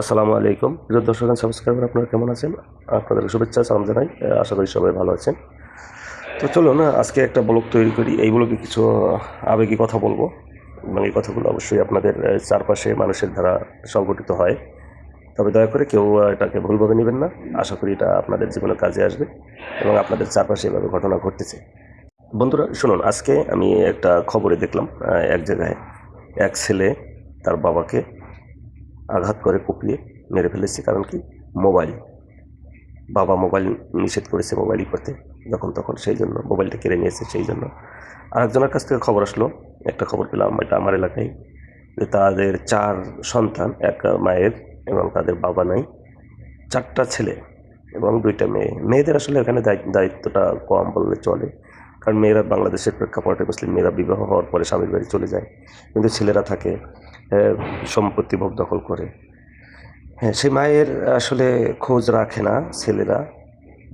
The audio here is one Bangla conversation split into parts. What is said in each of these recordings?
আসসালামু আলাইকুম। প্রিয় দর্শক সাবস্ক্রাইবার, আপনারা কেমন আছেন? আপনাদের শুভেচ্ছা, সালাম জানাই। আশা করি সবাই ভালো আছেন। তো চলুন আজকে একটা ব্লগ তৈরি করি। এই ব্লগে কিছু আবেগী কথা বলব। এবং এই কথাগুলো অবশ্যই আপনাদের চারপাশে মানুষের দ্বারা সংগঠিত হয়। তবে দয়া করে কেউ এটাকে ভুলভাবে নেবেন না। আশা করি এটা আপনাদের জীবনে কাজে আসবে এবং আপনাদের চারপাশে এভাবে ঘটনা ঘটতেছে। বন্ধুরা, শুনুন, আজকে আমি একটা খবরে দেখলাম এক জায়গায়। এক ছেলে তার বাবাকে আঘাত করে, কুপিয়ে মেরে ফেলেছে। কারণ কি? মোবাইল। বাবা মোবাইল নিষেধ করেছে মোবাইলই করতে, যখন তখন সেই জন্য, মোবাইলটা কেড়ে নিয়েছে সেই জন্য। আরেকজনের কাছ থেকে খবর আসলো, একটা খবর পেলাম, এটা আমার এলাকায়, যে তাদের চার সন্তান, এক মায়ের এবং তাদের বাবা নাই, চারটা ছেলে এবং দুইটা মেয়ে। মেয়েদের আসলে এখানে দায়িত্ব- দায়িত্বটা কম বললে চলে, কারণ মেয়েরা বাংলাদেশের প্রেক্ষাপটে মুসলিম মেয়েরা বিবাহ হওয়ার পরে স্বামীর বাড়ি চলে যায়, কিন্তু ছেলেরা থাকে। সম্পত্তি ভোগ দখল করে। হ্যাঁ সেই মায়ের আসলে খোঁজ রাখে না ছেলেরা।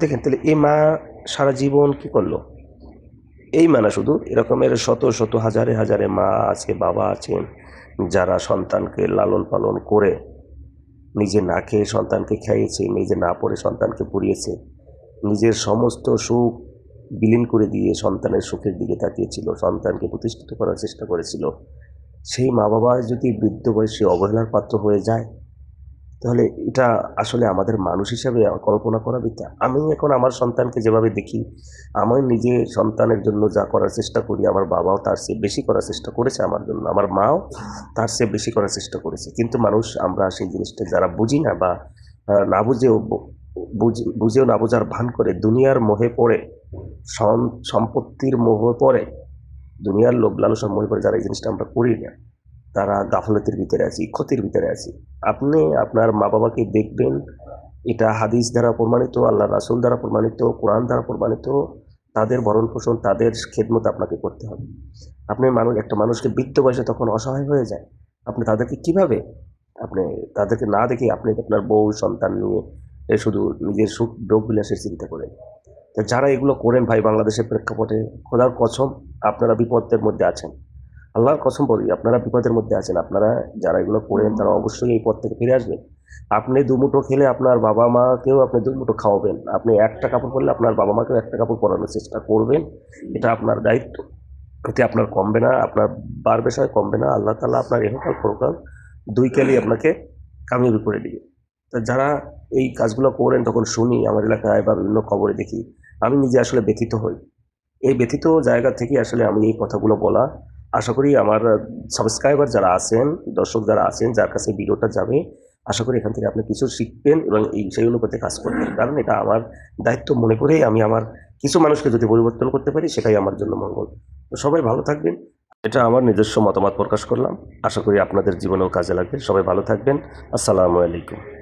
দেখেন, তাহলে এই মা সারা জীবন কি করল? এই মা না শুধু, এরকমের শত শত, হাজারে হাজারে মা আছে বাবা আছেন, যারা সন্তানকে লালন পালন করে নিজে না খেয়ে সন্তানকে খাইয়েছে, নিজে না পড়ে সন্তানকে পড়িয়েছে, নিজের সমস্ত সুখ বিলীন করে দিয়ে সন্তানের সুখের দিকে তাকিয়েছিল, সন্তানকে প্রতিষ্ঠিত করার চেষ্টা করেছিল। সেই মা বাবা যদি বৃদ্ধ বয়সে অবহেলার পাত্র হয়ে যায়, তাহলে এটা আসলে আমাদের মানুষ হিসাবে কল্পনা করা বিদ্যা। আমি এখন আমার সন্তানকে যেভাবে দেখি, আমি নিজে সন্তানের জন্য যা করার চেষ্টা করি, আমার বাবাও তার চেয়ে বেশি করার চেষ্টা করেছে আমার জন্য, আমার মাও তার চেয়ে বেশি করার চেষ্টা করেছে। কিন্তু মানুষ, আমরা সেই জিনিসটা যারা বুঝি না বা না বুঝেও বুঝে, বুঝেও না বোঝার ভান করে দুনিয়ার মোহে পড়ে সম্পত্তির মোহে পড়ে দুনিয়ার লোভ লালসার মোহে করে যারা এই জিনিসটা আমরা করি না, তারা গাফলতির ভিতরে আছি, ক্ষতির ভিতরে আছি। আপনি আপনার মা বাবাকে দেখবেন, এটা হাদিস দ্বারা প্রমাণিত, আল্লাহ রাসুল দ্বারা প্রমাণিত, কোরআন দ্বারা প্রমাণিত, তাদের ভরণ পোষণ তাদের খেদমত আপনাকে করতে হবে। আপনি মানুষ একটা মানুষকে বৃদ্ধ বয়সে তখন অসহায় হয়ে যায়, আপনি তাদেরকে কীভাবে, আপনি তাদেরকে না দেখে আপনি আপনার বউ, সন্তান নিয়ে শুধু নিজের সুখ ভোগ বিলাসের চিন্তা করেন? তো যারা এগুলো করেন ভাই, বাংলাদেশের প্রেক্ষাপটে, খোদার কসম, আপনারা বিপদের মধ্যে আছেন। আল্লাহর কসম বলি, আপনারা বিপদের মধ্যে আছেন। আপনারা যারা এগুলো করেন, তারা অবশ্যই এই পথ থেকে ফিরে আসবেন। আপনি দুমুঠো খেলে আপনার বাবা মাকেও আপনি দুমুঠো খাওয়াবেন। আপনি একটা কাপড় পরলে আপনার বাবা মাকেও একটা কাপড় পরানোর চেষ্টা করবেন। এটা আপনার দায়িত্ব। এতে আপনার কমবে না, আপনার বার বিষয় কমবে না। আল্লাহ তালা আপনার এহকাল পরকাল দুই কালই আপনাকে কামিয়াবি করে দিবে। তা যারা এই কাজগুলো করেন, তখন শুনি, আমার এলাকায় বা বিভিন্ন খবরে দেখি আমি নিজে আসলে ব্যথিত হই। এই ব্যথিত জায়গা থেকে আসলে আমি এই কথাগুলো বলা, আশা করি আমার সাবস্ক্রাইবার যারা আছেন, দর্শক যারা আছেন, যার কাছে ভিডিওটা যাবে, আশা করি এখান থেকে আপনি কিছু শিখবেন এবং এই সেই অনুপাতে কাজ করবেন। কারণ এটা আমার দায়িত্ব মনে করেই আমি আমার কিছু মানুষকে যদি পরিবর্তন করতে পারি, সেটাই আমার জন্য মঙ্গল। তো সবাই ভালো থাকবেন। এটা আমার নিজস্ব মতামত প্রকাশ করলাম। আশা করি আপনাদের জীবনেও কাজে লাগবে। সবাই ভালো থাকবেন। আসসালামু আলাইকুম।